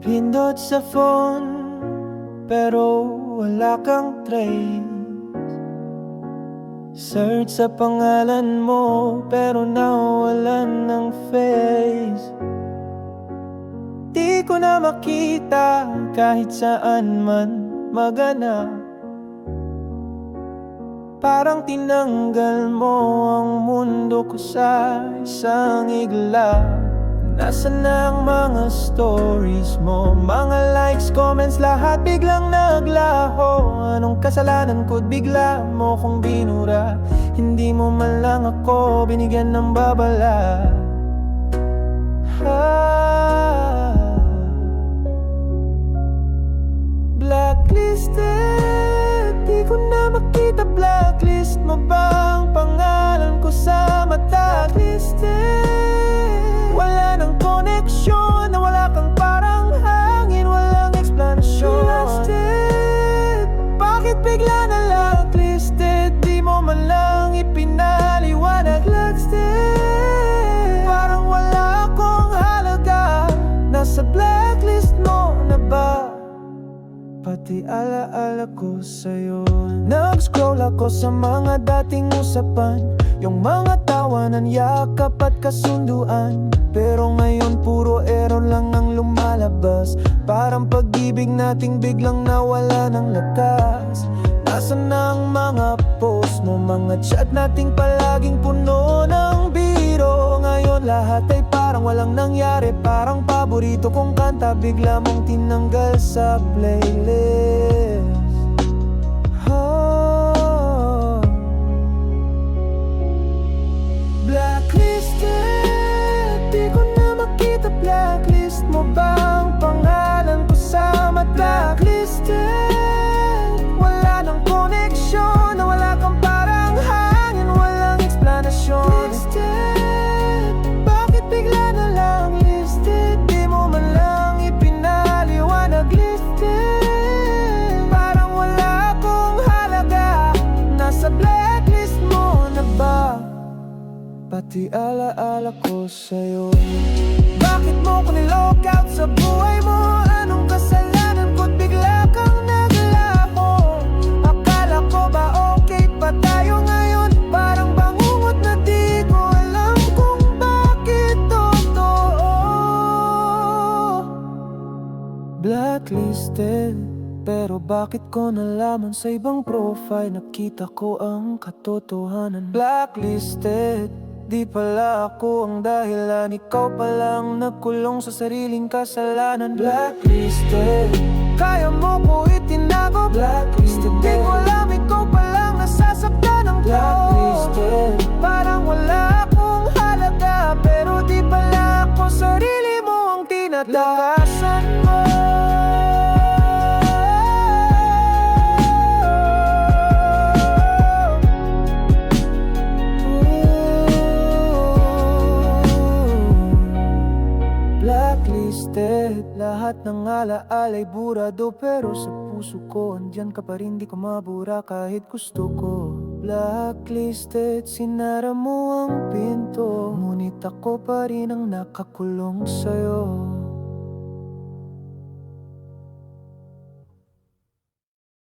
Pindot sa phone Pero wala kang trace. Search sa pangalan mo Pero nawalan ng face. Di ko na makita kahit saan man magana Parang tinanggal mo ang mundo ko sa isang igla Nasaan na ang mga stories mo? Mga likes, comments, lahat biglang naglaho Anong kasalanan ko't bigla mo kong binura? Hindi mo man lang ako binigyan ng babala Ah. Blacklisted Di ko na makita blacklist mo ba Pati alaala ko sa'yo. Nag-scroll ako sa mga dating usapan. Yung mga tawanan, yakap at kasunduan. Pero ngayon puro error lang ang lumalabas. Parang pag-ibig nating biglang nawala ng lakas. Nasaan na ang mga post mo? Mga chat nating palaging puno ng biro. Ngayon lahat ay parang walang nangyari. Parang paborito kong kanta. Bigla mong tinanggal sa playlist Blacklisted Wala nang koneksyon wala kang parang hangin Walang explanation. Listed Bakit bigla lang listed? Di mo lang ipinaliwanag listed. Parang wala akong halaga. Nasa blacklist mo na ba? Pati alaala ko sa'yo. Bakit mo ko nilock out sa buhay mo? Anong Blacklisted Pero bakit ko nalaman sa ibang profile? Nakita ko ang katotohanan. Blacklisted Di pala ako ang dahilan. Ikaw palang nagkulong sa sariling kasalanan. Blacklisted Kaya mo ko itinago. Blacklisted Di ko alam ikaw palang nasasaktan ng Blacklisted Parang wala akong halaga Pero di pala ako sarili mo ang tinatakasan Blacklisted Lahat ng alaala'y burado Pero sa puso ko Andyan ka pa rin di ko mabura Kahit gusto ko. Blacklisted Sinara mo ang pinto Ngunit ako pa rin ang nakakulong sa'yo